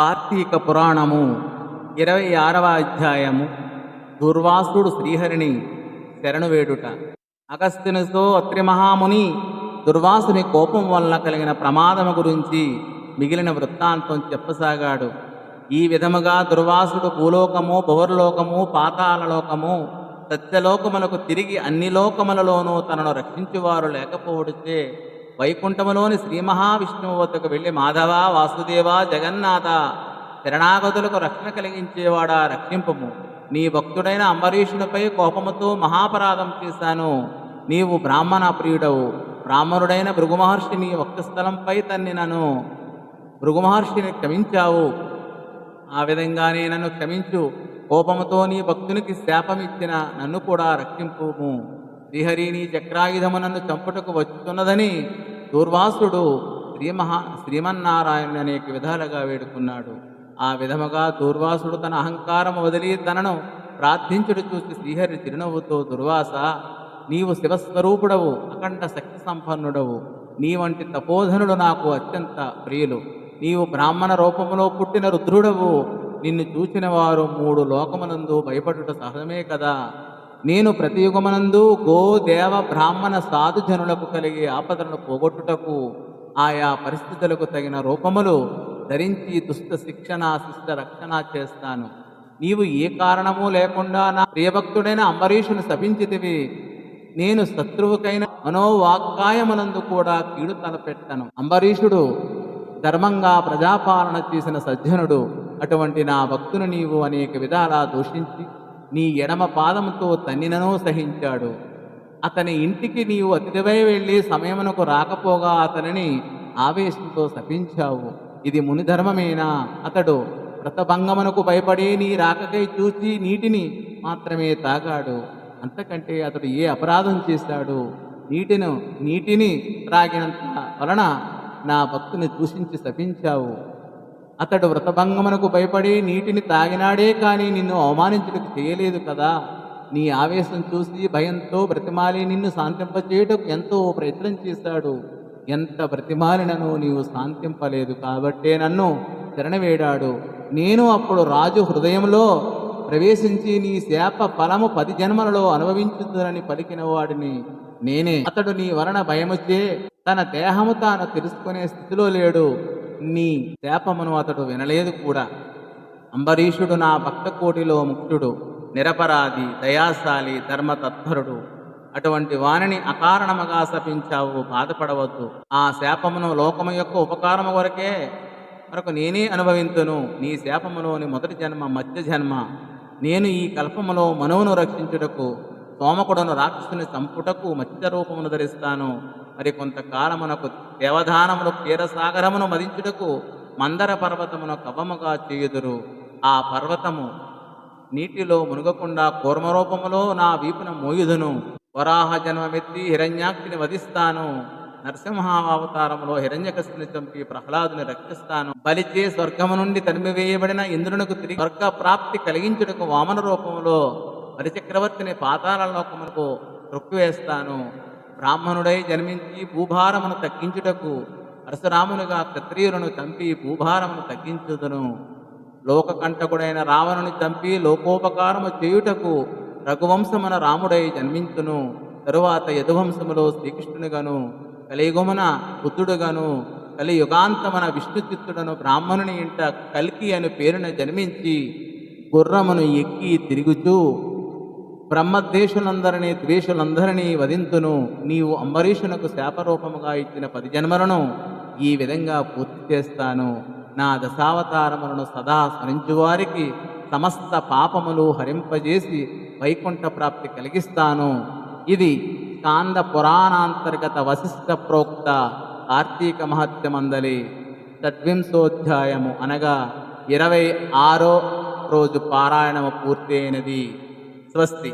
కార్తీక పురాణము ఇరవై ఆరవ అధ్యాయము. దుర్వాసుడు శ్రీహరిని శరణు వేడుట. అగస్త్యునితో అత్రి మహాముని దుర్వాసుని కోపం వల్ల కలిగిన ప్రమాదము గురించి మిగిలిన వృత్తాంతం చెప్పసాగాడు. ఈ విధముగా దుర్వాసుడు భూలోకము భువర్లోకము పాతాళలోకము సత్యలోకములకు తిరిగి అన్ని లోకములలోనూ తనను రక్షించువారు లేకపోవడితే వైకుంఠములోని శ్రీ మహావిష్ణువు వద్దకు వెళ్ళి మాధవ వాసుదేవ జగన్నాథ శరణాగతులకు రక్షణ కలిగించేవాడా రక్షింపము. నీ భక్తుడైన అంబరీషునిపై కోపముతో మహాపరాధం చేశాను. నీవు బ్రాహ్మణ ప్రియుడవు. బ్రాహ్మణుడైన భృగుమహర్షి నీ వక్షస్థలంపై తన్ని నన్ను భృగుమహర్షిని క్షమించావు. ఆ విధంగానే నన్ను క్షమించు. కోపముతో నీ భక్తునికి శాపమిచ్చిన నన్ను కూడా రక్షింపుము. శ్రీహరి నీ చక్రాయుధము నన్ను చంపుటకు వచ్చుతున్నదని దూర్వాసుడు శ్రీ మహా శ్రీమన్నారాయణుని అనేక విధాలుగా వేడుకున్నాడు. ఆ విధముగా దూర్వాసుడు తన అహంకారం వదిలి తనను ప్రార్థించుడు చూసి శ్రీహరి చిరునవ్వుతో దుర్వాస నీవు శివస్వరూపుడవు అఖండ శక్తి సంపన్నుడవు నీ వంటి తపోధనుడు నాకు అత్యంత ప్రియులు. నీవు బ్రాహ్మణ రూపములో పుట్టిన రుద్రుడవు. నిన్ను చూసిన వారు మూడు లోకమునందు భయపడుట సహజమే కదా? నేను ప్రతి యుగమనందు గో దేవ బ్రాహ్మణ సాధుజనులకు కలిగే ఆపదలను పోగొట్టుటకు ఆయా పరిస్థితులకు తగిన రూపములు ధరించి దుష్ట శిక్షణ శిష్ట రక్షణ చేస్తాను. నీవు ఏ కారణము లేకుండా నా ప్రియభక్తుడైన అంబరీషుని శపించితివి. నేను శత్రువుకైన మనోవాక్కాయమునందు కూడా కీడు తలపెట్టను. అంబరీషుడు ధర్మంగా ప్రజాపాలన చేసిన సజ్జనుడు. అటువంటి నా భక్తుని నీవు అనేక విధాలా దూషించి నీ ఎడమ పాదముతో తన్నినను సహించాడు. అతని ఇంటికి నీవు అతిథివై వెళ్ళి సమయమునకు రాకపోగా అతనిని ఆవేశంతో శపించావు. ఇది మునిధర్మమేనా? అతడు వ్రతభంగమునకు భయపడి నీ రాకకై చూచి నీటిని మాత్రమే తాగాడు. అంతకంటే అతడు ఏ అపరాధం చేశాడు? నీటిను నీటిని త్రాగినంత వలన నా భక్తుని దూషించి శపించావు. అతడు వ్రతభంగమునకు భయపడి నీటిని తాగినాడే కానీ నిన్ను అవమానించుటకు చేయలేదు కదా. నీ ఆవేశం చూసి భయంతో బ్రతిమాలి నిన్ను శాంతింపచేయటకు ఎంతో ప్రయత్నం చేశాడు. ఎంత బ్రతిమాలినను నీవు శాంతింపలేదు కాబట్టే నన్ను శరణవేడాడు. నేను అప్పుడు రాజు హృదయంలో ప్రవేశించి నీ శాప ఫలము పది జన్మలలో అనుభవించుతుందని పలికిన వాడిని. నేనే. అతడు నీ వలన భయముచ్చే తన దేహము తాను తెలుసుకునే స్థితిలో లేడు. నీ శాపమును అతడు వినలేదు కూడా. అంబరీషుడు నా భక్త కోటిలో ముక్తుడు నిరపరాధి దయాశాలి ధర్మతత్పరుడు. అటువంటి వాణిని అకారణముగా శపించావు బాధపడవద్దు. ఆ శాపమును లోకము యొక్క ఉపకారము కొరకే మరొక నేనే అనుభవింతును. నీ శాపములోని మొదటి జన్మ మధ్య జన్మ. నేను ఈ కల్పములో మనవును రక్షించుటకు సోమకుడను రాక్షసుని చంపుటకు మత్స్య రూపమును ధరిస్తాను. మరి కొంతకాలమునకు దేవధానమును క్షీరసాగరమును మదించుటకు మందర పర్వతమును కవముగా చేయుదురు. ఆ పర్వతము నీటిలో మునుగకుండా కూర్మరూపములో నా వీపున మోయుదును. వరాహ జన్మమెత్తి హిరణ్యాక్షిని వధిస్తాను. నరసింహావతారంలో హిరణ్యకశిని చంపి ప్రహ్లాదుని రక్షిస్తాను. బలిచే స్వర్గము నుండి తరిమివేయబడిన ఇంద్రునికి తిరిగి స్వర్గ ప్రాప్తి కలిగించుటకు వామన రూపంలో హరిచక్రవర్తిని పాతాళ లోకమునకు రొక్కివేస్తాను బ్రాహ్మణుడై జన్మించి భూభారమును తగ్గించుటకు పరశురామునిగా క్షత్రియులను చంపి భూభారమును తగ్గించుదును. లోకకంటకుడైన రావణుని చంపి లోకోపకారము చేయుటకు రఘువంశమున రాముడై జన్మించును. తరువాత యదువంశములో శ్రీకృష్ణునిగాను కలియుగమున బుద్ధుడుగాను కలియుగాంతమున విష్ణుచిత్తుడను బ్రాహ్మణుని ఇంట కల్కి అని పేరున జన్మించి గుర్రమును ఎక్కి తిరుగుచూ బ్రహ్మద్వేషులందరినీ ద్వేషులందరినీ వధింతును. నీవు అంబరీషునకు శాపరూపముగా ఇచ్చిన పది జన్మలను ఈ విధంగా పూర్తి చేస్తాను. నా దశావతారములను సదా స్మరించువారికి సమస్త పాపములు హరింపజేసి వైకుంఠ ప్రాప్తి కలిగిస్తాను. ఇది స్కాంద పురాణాంతర్గత వశిష్ఠ ప్రోక్త కార్తీక మహత్యమందలి తద్వింశోధ్యాయము అనగా ఇరవై ఆరో రోజు పారాయణము పూర్తయినది. స్వస్తి.